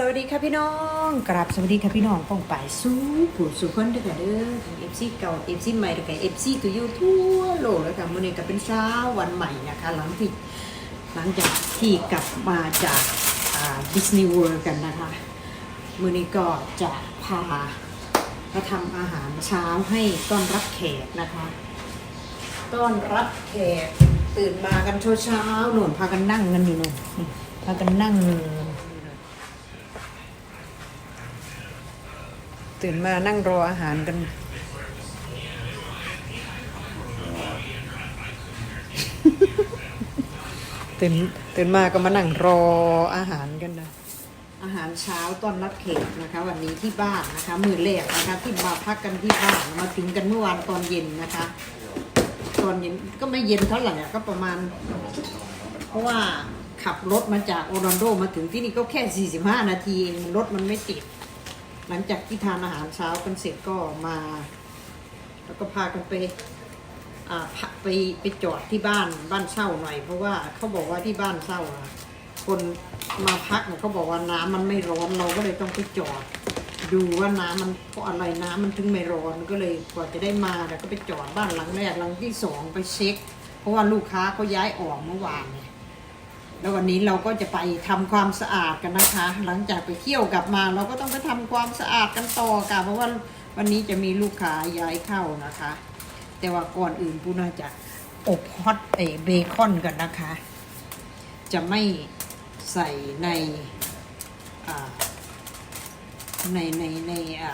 สวัสดีค่ะพี่น้องกราบสวัสดีค่ะพี่น้องป้องไปสู้ผู้สู่คนด้วยกันเด้อทั้งเอฟซีเก่าเอฟซีใหม่ด้วยกันเอฟซีตัวอยู่ทั่วโลกแล้วค่ะมื้อนี้ก็เป็นเช้าวันใหม่นะคะ หลังที่หลังจากที่กลับมาจากดิสนีย์เวิลด์กันนะคะมื้อนี้ก็จะพามาทำอาหารเช้าให้ต้อนรับแขกนะคะ ต้อนรับแขกตื่นมากันเช้าเช้าๆหนุนพากันนั่งกันอยู่หนุนพากันนั่ง ตื่นมานั่งรออาหารกัน ตื่นตื่นมาก็มานั่งรออาหารกันนะอาหารเช้าตอนรับเขกนะคะ วันนี้ที่บ้านนะคะ มือแรกนะคะ ที่มาพักกันที่บ้านมาถึงกันเมื่อวานตอนเย็นนะคะ ตอนเย็นก็ไม่เย็นเท่าไหร่ก็ประมาณ เพราะว่าขับรถมาจากโอรันโดมาถึงที่นี่ก็แค่ 45 นาทีเองรถมันไม่ติด หลังจากที่ทานอาหารเช้ากันเสร็จก็มา แล้วก็พากันไปอ่าไปไปจอดที่บ้านบ้านเช่าหน่อย เพราะว่าเขาบอกว่าที่บ้านเช่าอะคนมาพักเขาบอกว่าน้ำมันไม่ร้อนเราก็เลยต้องไปจอด ดูว่าน้ำมันเพราะอะไรน้ำมันถึงไม่ร้อนก็เลยกว่าจะได้มาแล้วก็ไปจอดบ้านหลังแรกหลังที่สองไปเช็ค เพราะว่าลูกค้าเขาย้ายออกเมื่อวานเนี่ย แล้ววันนี้เราก็จะไปทำความสะอาดกันนะคะ หลังจากไปเที่ยวกลับมาเราก็ต้องไปทำความสะอาดกันต่อค่ะเพราะว่าวันนี้จะมีลูกค้าย้ายเข้านะคะ แต่ว่าก่อนอื่นปูน่าจะอบฮอตเอเบคอนกันนะคะ จะไม่ใส่ในในในในอ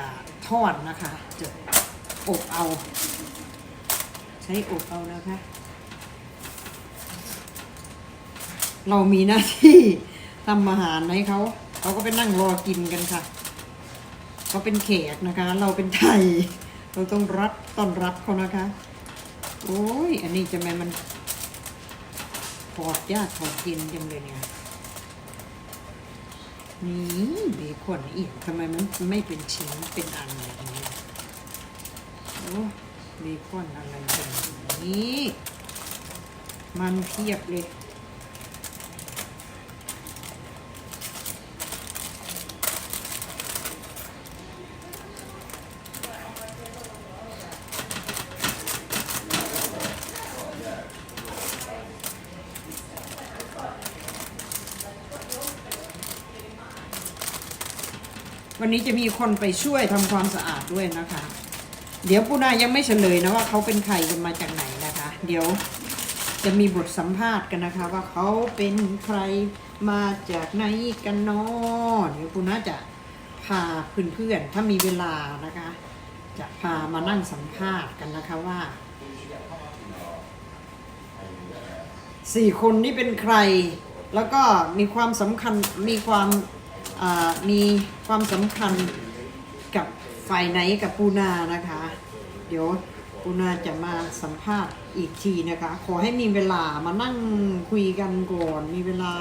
ทอดนะคะ จะอบเอา ใช้อบเอานะคะ เรามีหน้าที่ทำอาหารให้เขาเขาก็ไปนั่งรอกินกันค่ะเขาเป็นแขกนะคะ เราเป็นไทย เราต้องรับต้อนรับเขานะคะ โอ้ยอันนี้จะแม่มันถอดยากถอดเย็นจังเลยเนี่ยนี่เบคอนอีกทำไมมันไม่เป็นชิ้นเป็นอันแบบนี้โอ้เบคอนอะไรแบบนี้ มันเพียบเลย วันนี้จะมีคนไปช่วยทำความสะอาดด้วยนะคะ เดี๋ยวปูนายังไม่เฉลยนะว่าเขาเป็นใครกันมาจากไหนนะคะ เดี๋ยวจะมีบทสัมภาษณ์กันนะคะ ว่าเขาเป็นใครมาจากไหนกันเนาะเดี๋ยวปูนาจะพาเพื่อนๆถ้ามีเวลานะคะ จะพามานั่งสัมภาษณ์กันนะคะว่าสี่คนนี้เป็นใคร แล้วก็มีความสำคัญมีความ มีความสำคัญกับฝ่ายไหนกับปูนานะคะ เดี๋ยวปูนาจะมาสัมภาษณ์อีกทีนะคะ ขอให้มีเวลามานั่งคุยกันก่อน มีเวลา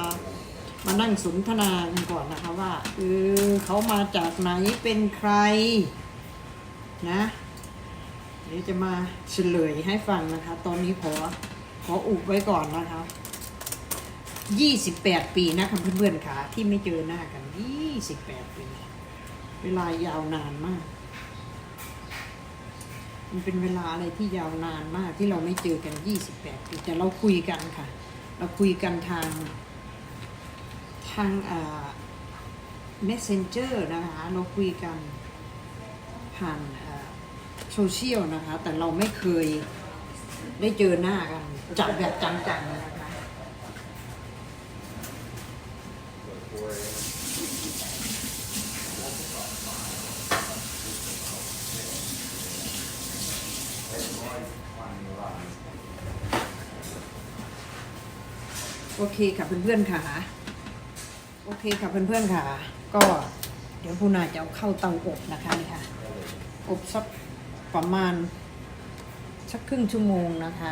มานั่งสนทนากันก่อนนะคะว่าเออเขามาจากไหนเป็นใครนะเดี๋ยวจะมาเฉลยให้ฟังนะคะ ตอนนี้ขอขออุบไว้ก่อนนะคะ ยี่สิบแปดปีนะคะเพื่อนๆค่ะที่ไม่เจอหน้ากันยี่สิบแปดปี เวลายาวนานมาก มันเป็นเวลาอะไรที่ยาวนานมากที่เราไม่เจอกันยี่สิบแปดปีแต่เราคุยกันค่ะ เราคุยกันทางทางอ่า messenger นะคะเราคุยกันผ่านโซเชียลนะคะ แต่เราไม่เคยได้เจอหน้ากัน จับแบบจังๆนะคะ โอเคค่ะเพื่อนๆค่ะ โอเคค่ะเพื่อนๆค่ะ ก็เดี๋ยวพูนาจะเอาเข้าเตาอบนะคะนี่ค่ะ อบสักประมาณสักครึ่งชั่วโมงนะคะ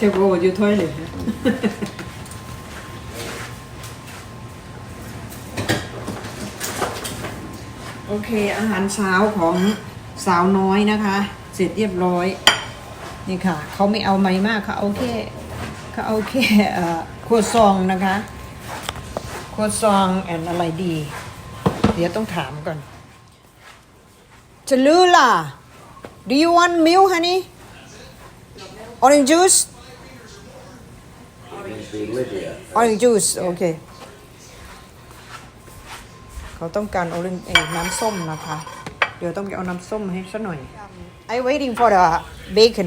จะโกอยู่ถ้อยเลยโอเค อาหารเช้าของสาวน้อยนะคะ เสร็จเรียบร้อย นี่ค่ะ เขาไม่เอาไม้มากเขาเอาแค่เขาเอาแค่เอ่อครัวซองนะคะครัวซองแอนอะไรดี เดี๋ยวต้องถามก่อนจะลือล่ะ Do you want milk honey orange juice orange juice โอเคเขาต้องการ orange เอ้ยน้ำส้มนะคะ เดี๋ยวต้องไปเอาน้ำส้มให้สักหน่อย I waiting for the bacon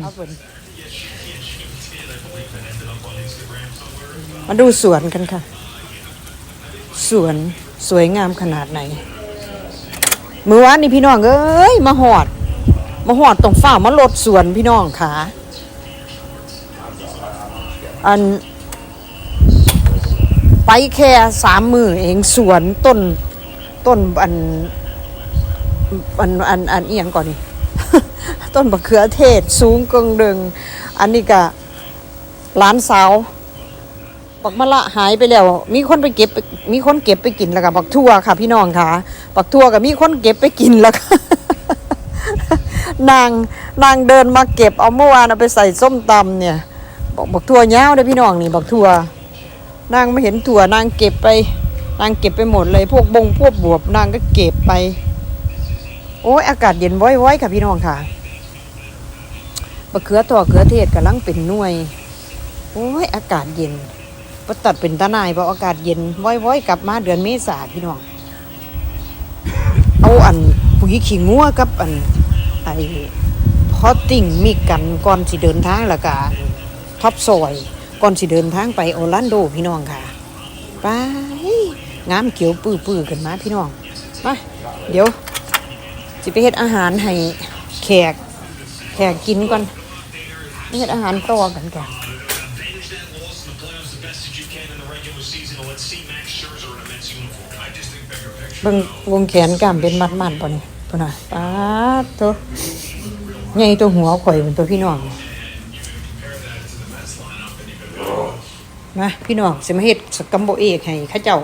มาดูสวนกันค่ะ สวนสวยงามขนาดไหนมือวานนี่พี่น้องเอ้ย มาหอด มาหอดตรงฝ้ามาลดสวนพี่น้องขา อัน ไปแค่สามมือเองสวนต้นต้นอันอันอันอันเอียงก่อนนี่ต้นมะเขือเทศสูงกึ่งดึงอันนี้ก็หลานสาวบักมะละหายไปแล้ว มีคนไปเก็บ มีคนเก็บไปกินแล้วกับบักทั่วค่ะ พี่น้องค่ะ บักทั่วกับมีคนเก็บไปกินแล้วค่ะนางนางเดินมาเก็บเอาเมื่อวานเอาไปใส่ส้มตำเนี่ย บอกบักทั่วเย้าวเด้อพี่น้องนี่บักทั่วนางไม่เห็นถั่วนางเก็บไป นางเก็บไปหมดเลย พวกบงพวกบวบนางก็เก็บไป โอ้ยอากาศเย็นว้อยๆค่ะพี่น้องค่ะบักเขือตัวเขือเทศกำลังเป็นหน่วย โอ้ยอากาศเย็นประตัดเป็นตาหนายเพราะอากาศเย็นว้อยๆกลับมาเดือนเมษาพี่น้อง เอาอันปุ๋ยขี้งัวกับอันไอ้พอตติ้งมีกันก่อนสิเดินทางล้วก็ ท็อปซอยก่อนสิเดินทางไปโอร์แลนโดพี่น้องค่ะไปงามเขียวปื้อๆกันมาพี่น้องมาเดี๋ยวสิไปเฮ็ดอาหารให้แขกแขกกินก่อนไปเฮ็ดอาหารต่อกันกันเบิ่งวงแขนกล้ามเป็นมัดๆป่ะนี่ป่ะน่ะป๊าดตัวใหญ่ตัวหัวข่อยเป็นตัวพี่น้อง มาพี่น้องสิมาเฮ็ดสกัมโบเอกให้ข้าเจ้า